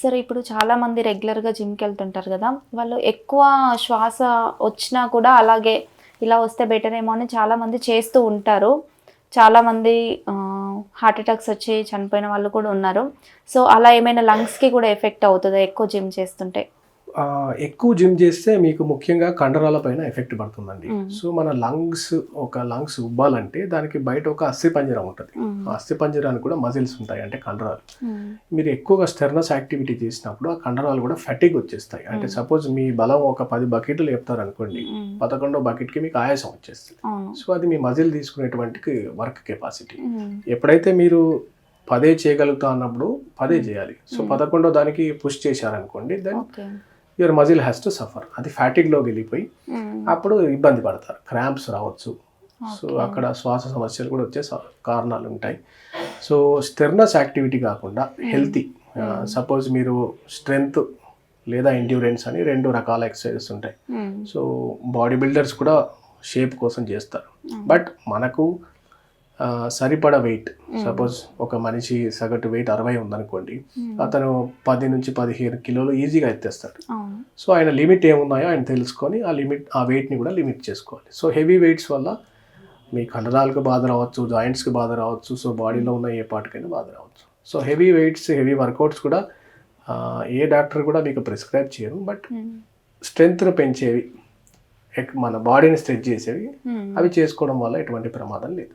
సరే ఇప్పుడు చాలామంది రెగ్యులర్గా జిమ్కి వెళ్తుంటారు కదా వాళ్ళు ఎక్కువ శ్వాస వచ్చినా కూడా అలాగే ఇలా వస్తే బెటర్ ఏమో అని చాలామంది చేస్తూ ఉంటారు. చాలామంది హార్ట్ అటాక్స్ వచ్చి చనిపోయిన వాళ్ళు కూడా ఉన్నారు. సో అలా ఏమైనా లంగ్స్కి కూడా ఎఫెక్ట్ అవుతుందా ఎక్కువ జిమ్ చేస్తుంటే? ఎక్కువ జిమ్ చేస్తే మీకు ముఖ్యంగా కండరాల పైన ఎఫెక్ట్ పడుతుందండి. సో మన లంగ్స్ ఒక లంగ్స్ ఉబ్బాలంటే దానికి బయట ఒక అస్థి పంజరం ఉంటుంది. ఆ అస్థి పంజరానికి కూడా మజిల్స్ ఉంటాయి అంటే కండరాలు. మీరు ఎక్కువగా స్టెర్నస్ యాక్టివిటీ చేసినప్పుడు ఆ కండరాలు కూడా ఫెటిక్ వచ్చేస్తాయి అంటే. సపోజ్ మీ బలం ఒక పది బకెట్లు లేపుతారు అనుకోండి. పదకొండో బకెట్కి మీకు ఆయాసం వచ్చేస్తుంది సో అది మీ మజిల్ తీసుకునేటువంటి వర్క్ కెపాసిటీ. ఎప్పుడైతే మీరు పదే చేయగలుగుతా అన్నప్పుడు పదే చేయాలి సో. పదకొండో దానికి పుష్ చేశారనుకోండి then your muscle has to suffer అది ఫ్యాటిక్లోకి వెళ్ళిపోయి మ్మ్. అప్పుడు ఇబ్బంది పడతారు క్రాంప్స్ రావచ్చు సో. అక్కడ శ్వాస సమస్యలు కూడా వచ్చే కారణాలు ఉంటాయి సో స్టెర్నస్ యాక్టివిటీ కాకుండా హెల్తీ Mm. సపోజ్ మీరు స్ట్రెంగ్త్ లేదా ఎండ్యూరెన్స్ అని రెండు రకాల ఎక్సర్సైజెస్ ఉంటాయి. సో బాడీ బిల్డర్స్ కూడా షేప్ కోసం చేస్తారు. బట్ మనకు సరిపడ వెయిట్. సపోజ్ ఒక మనిషి సగటు వెయిట్ అరవై ఉందనుకోండి మ్మ్. అతను పది నుంచి పదిహేను కిలోలు ఈజీగా ఎత్తేస్తాడు సో ఆయన లిమిట్ ఏమున్నాయో ఆయన తెలుసుకొని ఆ లిమిట్ ఆ వెయిట్ని కూడా లిమిట్ చేసుకోవాలి సో హెవీ వెయిట్స్ వల్ల మీ కండరాలకు బాధ రావచ్చు జాయింట్స్కి బాధ రావచ్చు సో బాడీలో ఉన్న ఏ పార్ట్కైనా బాధ రావచ్చు so heavy weights heavy workouts కూడా ఏ డాక్టర్ కూడా మీకు ప్రిస్క్రైబ్ చేయరు బట్ మ్మ్. స్ట్రెంగ్త్ను పెంచేవి మన బాడీని స్ట్రెచ్ చేసేవి. అవి చేసుకోవడం వల్ల ఎటువంటి ప్రమాదం లేదు